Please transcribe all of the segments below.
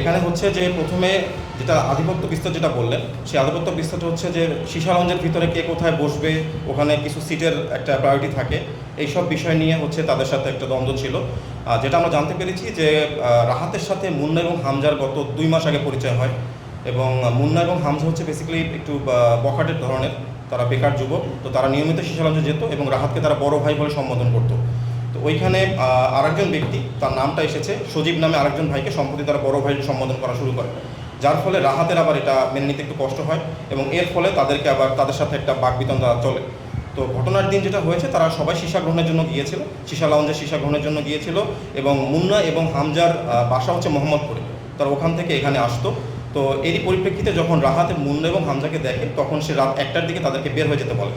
এখানে হচ্ছে যে প্রথমে যেটা আধিপত্য বিস্তার যেটা বললেন, সেই আধিপত্য বিস্তারটা হচ্ছে যে সীসালঞ্জের ভিতরে কে কোথায় বসবে, ওখানে কিছু সিটের একটা প্রায়োরিটি থাকে, এইসব বিষয় নিয়ে হচ্ছে তাদের সাথে একটা দ্বন্দ্ব ছিল। যেটা আমরা জানতে পেরেছি যে রাহাতের সাথে মুন্না এবং হামজার গত দুই মাস আগে পরিচয় হয় এবং মুন্না এবং হামজা হচ্ছে বেসিক্যালি একটু বখাটের ধরনের, তারা বেকার যুবক, তো তারা নিয়মিত লঞ্চে যেত এবং রাহাতকে তারা বড় ভাই বলে সম্বোধন করতো। তো ওইখানে আরেকজন ব্যক্তি, তার নামটা এসেছে, সজীব নামে আরেকজন ভাইকে সম্প্রতি তারা বড় ভাই সম্বোধন করা শুরু করে। যার ফলে রাহাতের আবার এটা মেনে নিতে একটু কষ্ট হয় এবং এর ফলে তাদেরকে আবার তাদের সাথে একটা বাকবিতণ্ডা চলে। তো ঘটনার দিন যেটা হয়েছে, তারা সবাই সীসা গ্রহণের জন্য গিয়েছিল, সীসা লাউঞ্জে সীসা গ্রহণের জন্য গিয়েছিল এবং মুন্না এবং হামজার বাসা হচ্ছে মোহাম্মদপুরে। তারা ওখান থেকে এখানে আসতো। তো এরই পরিপ্রেক্ষিতে যখন রাহাতে মুন্না এবং হামজাকে দেখে, তখন সে রাত একটার দিকে তাদেরকে বের হয়ে যেতে বলে।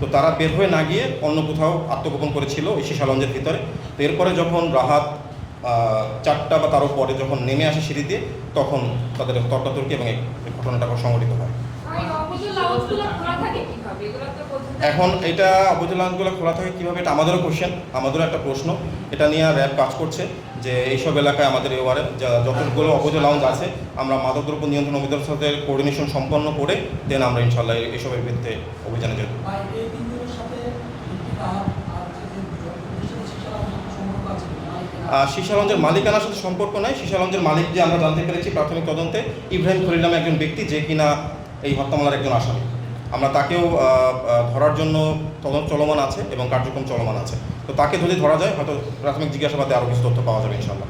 তো তারা বের হয়ে না গিয়ে অন্য কোথাও আত্মগোপন করেছিল ওই শিশালঞ্জের ভিতরে। তো এরপরে যখন রাহাত চারটা বা তারও পরে যখন নেমে আসে সিঁড়ি দিয়ে তখন তাদের তর্কাতর্কি এবং এই ঘটনাটা সংঘটিত হয়। এই অবৈধ লাউঞ্জগুলো খোলা থাকে কীভাবে? এগুলো তো বলতে- এখন এটা অবৈধ লাউঞ্জগুলো খোলা থাকে কীভাবে? এটা আমাদেরও কোশ্চেন আমাদেরও একটা প্রশ্ন। এটা নিয়ে র্যাব কাজ করছে যে এইসব এলাকায় আমাদের এবারে যতগুলো অবৈধ লাউঞ্জ আছে আমরা মাদকদ্রব্য নিয়ন্ত্রণ অভিযানের সাথে কোঅর্ডিনেশন সম্পন্ন করে দেন আমরা ইনশাল্লাহ এই- এইসবের বিরুদ্ধে অভিযানে যাব লঞ্চের মালিকানার সাথে সম্পর্ক নাই। সীসা লঞ্চের মালিক যে আমরা জানতে পেরেছি প্রাথমিক তদন্তে ইব্রাহিম খলিল নামে একজন ব্যক্তি যে কিনা এই হত্যা মামলার একজন আসামি। আমরা তাকেও ধরার জন্য তদন্ত চলমান আছে এবং কার্যক্রম চলমান আছে। তো তাকে যদি ধরা যায়, হয়তো প্রাথমিক জিজ্ঞাসাবাদে আরও কিছু তথ্য পাওয়া যাবে ইনশাল্লাহ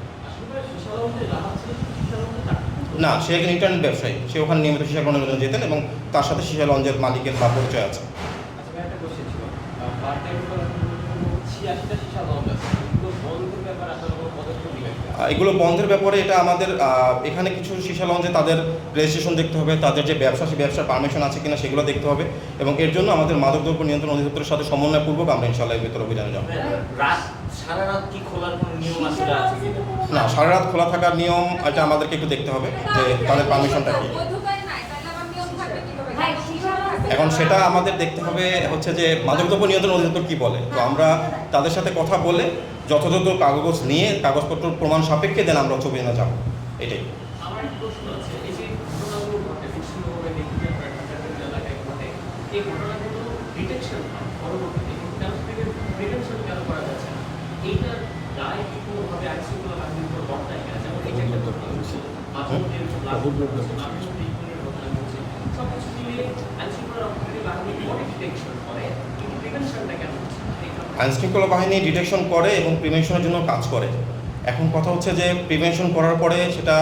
না, সে একজন ইন্টারনেট ব্যবসায়ী। সে ওখানে নিয়মিত সীসা গ্রহণের জন্য যেতেন এবং তার সাথে সীসা লঞ্চের মালিকের বা পরিচয় আছে। এগুলো বন্ধের ব্যাপারে এটা আমাদের এখানে কিছু সীসা লঞ্চে তাদের রেজিস্ট্রেশন দেখতে হবে তাদের যে ব্যবসা সেই ব্যবসার পারমিশন আছে কিনা সেগুলো দেখতে হবে এবং এর জন্য আমাদের মাদকদ্রব্য নিয়ন্ত্রণ অধিদপ্তরের সাথে সমন্বয়পূর্বক আমরা ইনশাল্লাহ এর ভিতরে অভিযানে যাব। কিনা না সারা রাত খোলা থাকার নিয়ম এটা আমাদেরকে একটু দেখতে হবে যে তাদের পারমিশনটা কি বৈধতাই নাই, তাহলে আবার নিয়ম থাকবে কীভাবে? ভাই, শিশা থাকবে। এখন সেটা আমাদের দেখতে হবে হচ্ছে যে মাদকদ্রব্য নিয়ন্ত্রণ অধিদপ্তর কী বলে? তো আমরা তাদের সাথে কথা বলে যথাযথ কাগজ নিয়ে কাগজপত্র প্রমাণ সাপেক্ষে দেন আমরা ছবি না যাব। এটাই। আইনশৃঙ্খলা বাহিনী ডিটেকশন করে এবং প্রিভেনশনের জন্য কাজ করে। এখন কথা হচ্ছে যে প্রিভেনশন করার পরে সেটা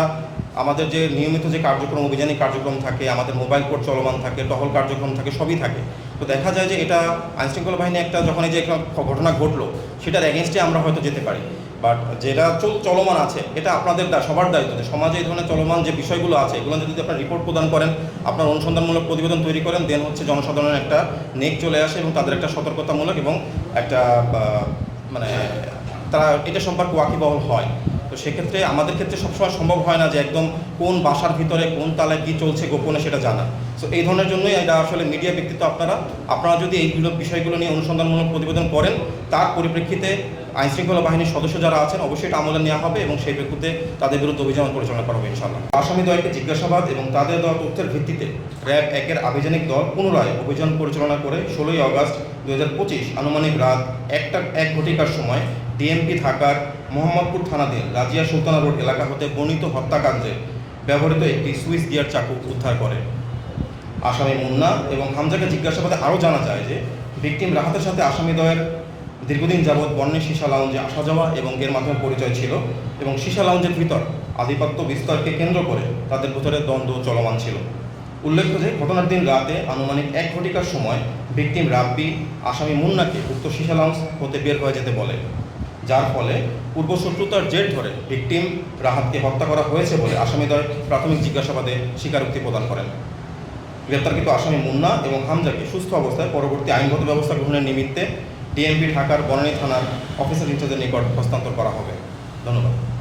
আমাদের যে নিয়মিত যে কার্যক্রম, অভিযানিক কার্যক্রম থাকে, আমাদের মোবাইল কোর্ট চলমান থাকে, টহল কার্যক্রম থাকে, সবই থাকে। তো দেখা যায় যে এটা আইনশৃঙ্খলা বাহিনী একটা যখন এই যে ঘটনা ঘটলো, সেটার এগেনস্টে আমরা হয়তো যেতে পারি। বাট যেটা চল- চলমান আছে, এটা আপনাদের দা- সবার দায়িত্ব যে সমাজে এই ধরনের চলমান যে বিষয়গুলো আছে, এগুলো যদি আপনার রিপোর্ট প্রদান করেন, আপনার অনুসন্ধানমূলক প্রতিবেদন তৈরি করেন দেন হচ্ছে জনসাধারণের একটা নেক চলে আসে এবং তাদের একটা সতর্কতামূলক এবং একটা মানে তারা এটা সম্পর্কে ওয়াকিবহল হয়। তো সেক্ষেত্রে আমাদের ক্ষেত্রে সবসময় সম্ভব হয় না যে একদম কোন বাসার ভিতরে কোন তালে কী চলছে গোপনে সেটা জানা। তো এই ধরনের জন্যই এটা আসলে মিডিয়া ব্যক্তিত্ব আপনারা আপনারা যদি এইগুলো বিষয়গুলো নিয়ে অনুসন্ধানমূলক প্রতিবেদন করেন, তার পরিপ্রেক্ষিতে আইনশৃঙ্খলা বাহিনীর সদস্য যারা আছেন, অবশ্যই এটা আমলে নেওয়া হবে এবং সেই প্রেক্ষিতে তাদের বিরুদ্ধে অভিযান পরিচালনা করা হবে ইনশাল্লাহ আসামি দলকে জিজ্ঞাসাবাদ এবং তাদের দেওয়া তথ্যের ভিত্তিতে র্যাব একের আভিযানিক দল পুনরায় অভিযান পরিচালনা করে ষোলোই আগস্ট দুহাজার পঁচিশ আনুমানিক রাত একটা এক ঘটিকার সময় ডিএমপি ঢাকার মোহাম্মদপুর থানাধীন রাজিয়া সুলতানা রোড এলাকা হতে বর্ণিত হত্যাকাণ্ডে ব্যবহৃত একটি সুইস গিয়ার চাকু উদ্ধার করে। আসামি মুন্না এবং হামজাকে জিজ্ঞাসাবাদে আরও জানা যায় যে, ভিকটিম রাহাতের সাথে আসামিদ্বয়ের দীর্ঘদিন যাবৎ বর্ণের সীসা লাউঞ্জে আসা যাওয়া এবং এর মাধ্যমে পরিচয় ছিল এবং সীসা লাউঞ্জের ভিতর আধিপত্য বিস্তারকে কেন্দ্র করে তাদের ভিতরে দ্বন্দ্ব চলমান ছিল। উল্লেখ্য যে, ঘটনার দিন রাতে আনুমানিক এক ঘটিকার সময় ভিকটিম রাব্বি আসামি মুন্নাকে উক্ত সীসা লাউঞ্জ হতে বের হয়ে যেতে বলে। যার ফলে পূর্বশত্রুতার জের ধরে ভিকটিম রাহাতকে হত্যা করা হয়েছে বলে আসামিদ্বয় প্রাথমিক জিজ্ঞাসাবাদে স্বীকারোক্তি প্রদান করেন। গ্রেপ্তারকৃত আসামি মুন্না এবং হামজাকে সুস্থ অবস্থায় পরবর্তী আইনগত ব্যবস্থা গ্রহণের নিমিত্তে ডিএমপি ঢাকার বনানী থানার অফিসার ইনচার্জের নিকট হস্তান্তর করা হবে। ধন্যবাদ।